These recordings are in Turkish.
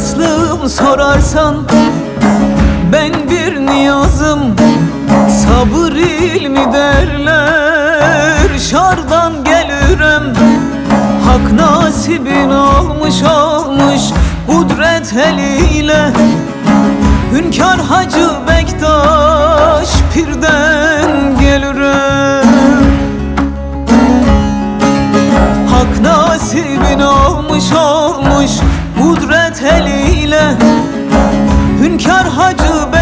aslım sorarsan Ben bir niyazım. Sabır ilmi derler Şardan gelirem. Hak nasibin almış almış Kudret eliyle. Hünkar Hacı Bektaş Pirden gelirem Hünkar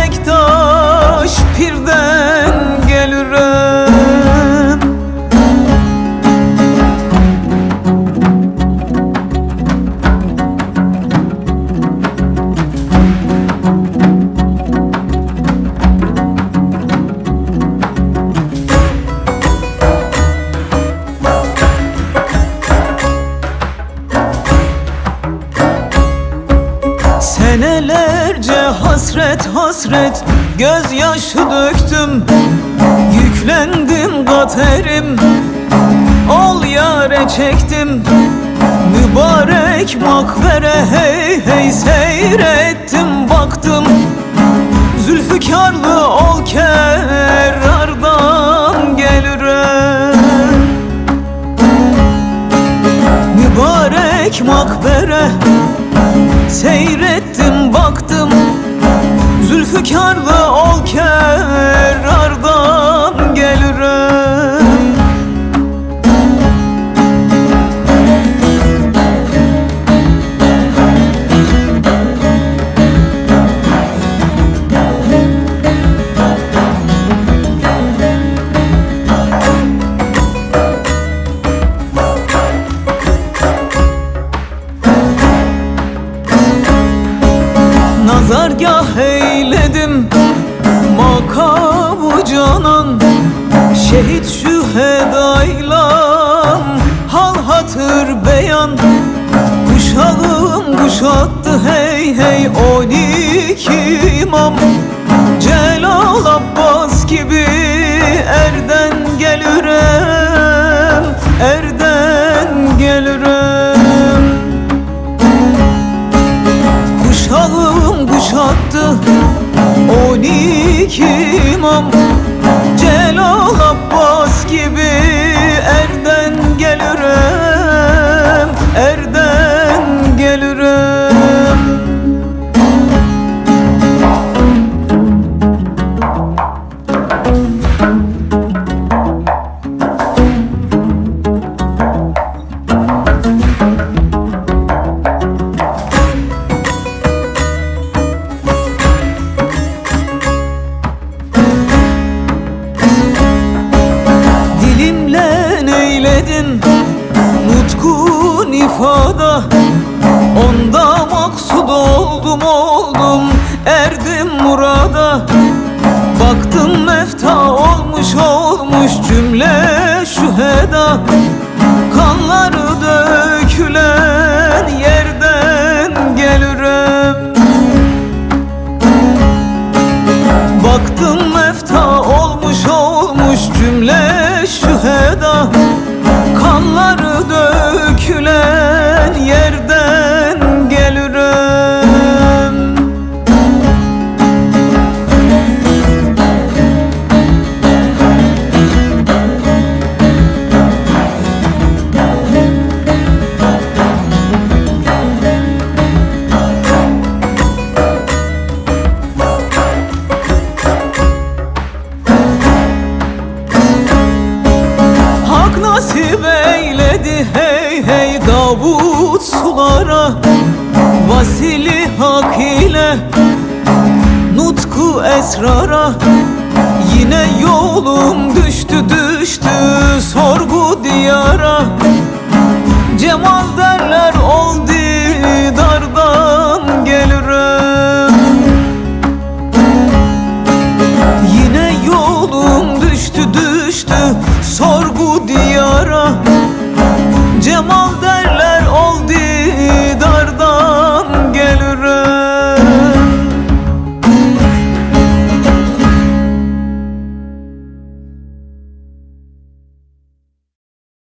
hasret hasret. Gözyaşı döktüm Yüklendim katerim. Ol yare çektim Mübarek makbere hey hey seyrettim baktım. Zülfükarlı ol kerardan gelirem Mübarek makbere Seyrettim baktım Zülfükarlı ol kerardan Şehit şühedayla hal hatır beyan. Kuşağım kuşattı hey hey on iki imam. Celal Abbas gibi erden gelirem Erden gelirem Nutkun ifada Onda maksud oldum oldum Erdim murada. Baktım mefta olmuş olmuş cümle şüheda sulara Vasili hak ile Nutku esrara Yine yolum düştü düştü Sorgu diyara. Cemal derler oldu dardan gelirem Yine yolum düştü düştü